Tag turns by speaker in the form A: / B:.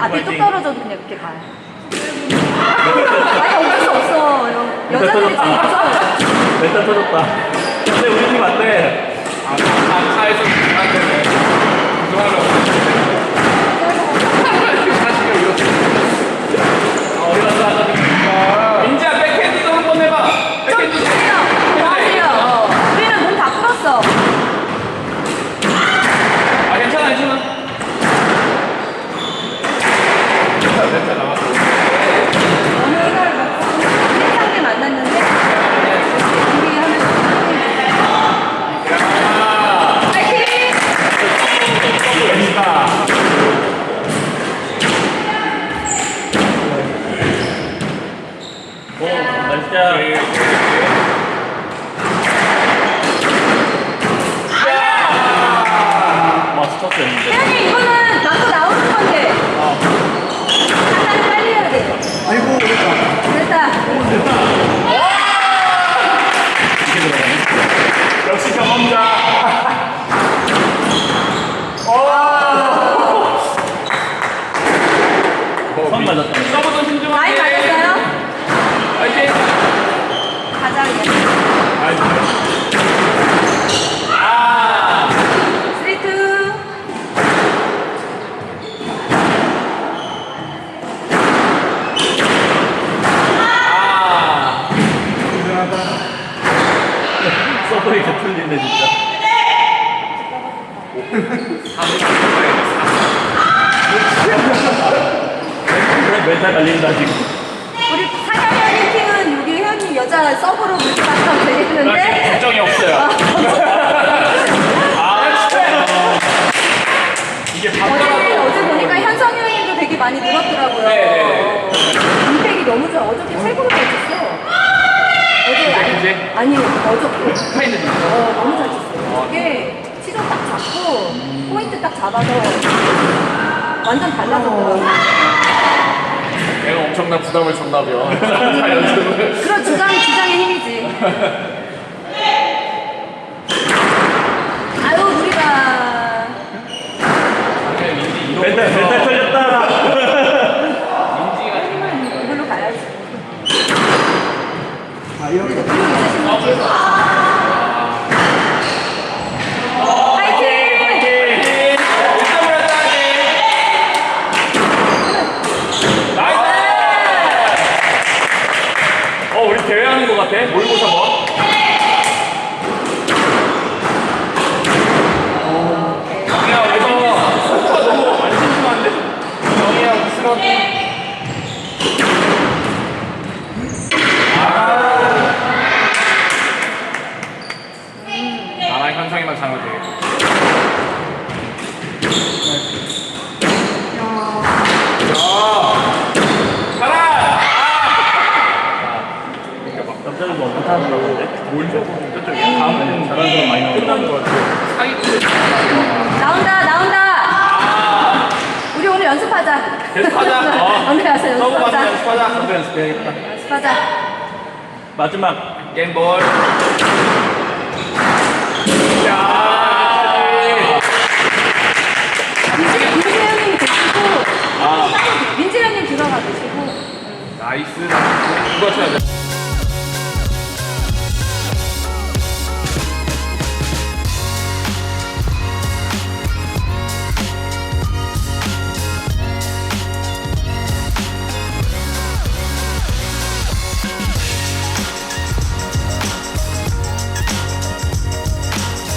A: 앞에 뚝
B: 화이팅!
A: 떨어져도 그냥 이렇게 가요. 아니 어쩔 수 없어. 여- 여자들이 좀 무서워.
B: 멘탈 터졌다. 근데 우리 팀 안 돼.
C: 아, 차- 차에서 안 되네. 그만하라고. 사실은 이렇게.
B: 어, 우리 완전 하자.
C: 민지야, 백핸드도 한번 해봐.
A: 좀
C: 백핸드.
A: 주세요. 더 하세요. 어. 우리는 몸 다 풀었어.
C: 아, 괜찮아, 괜찮아. 괜찮아, 나왔어.
A: 어느 날 세상에 만났는데 우리 하면서 파이팅!
B: 오, 날짜. 와, 스톱했는데.
A: 태연이 이거는 맞고 나오는 건데. 하나는 빨리 해야 돼.
D: 아이고 그랬다.
A: 됐다.
B: 이렇게 들어가네.
C: 역시 경험자.
B: 손 맞았다.
C: 서브도 신중하게.
A: 많이 맞았어요?
C: 파이팅.
A: 가자 그냥.
C: 아,
A: 스트레이트.
C: 아.
B: 이렇게 틀리네, 진짜. 그래, 멘탈 갈린다, 지금.
A: 우리 사장님 팀은 여기 혜연이 여자 서브로 물고 갔다고 얘기했는데.
C: 걱정이 없어요. 아, 진짜. 이게
A: 어제,
C: 반가워.
A: 어제 보니까 현성 형님도 되게 많이 늘었더라고요.
C: 네,
A: 임팩이 너무 좋아. 어저께 최고로 잘 쳤어. 어제 아니, 어저께.
C: 파이는
A: 어, 너무 잘 쳤어요. 이게 시선 딱 잡고 포인트 딱 잡아서 완전 달라졌더라고요.
C: 내가 엄청난 부담을 줬나봐요. 연습을.
A: 그런 주장, 주장의 힘이지. 아유, 우리가.
B: 멘탈, 멘탈 털렸
C: 대회하는 것 같아. 모의고사 뭐? 영희야, 그래서 속도가 너무 안 신중한데? 영희야, 우스럽게. 나랑 현성이만 잘하면 돼. 가라!
B: 뭐 같은데? 뭘 줘? 저쪽에. 다음에는 잘하는 사람 많이 나오는
C: 끝나는 것 같아. 사기
A: 나온다, 나온다! 우리 오늘 연습하자.
C: 계속 하자. 어.
A: 오늘 가서
C: 서브 받으면
A: 연습하자.
C: 연습하자.
B: 선배 연습해야겠다.
A: 연습하자.
B: 마지막.
C: 게임볼. 야.
A: 계시고,
C: 아,
A: 민지현님 들어가 계시고.
C: 나이스. 이거 쳐야 돼.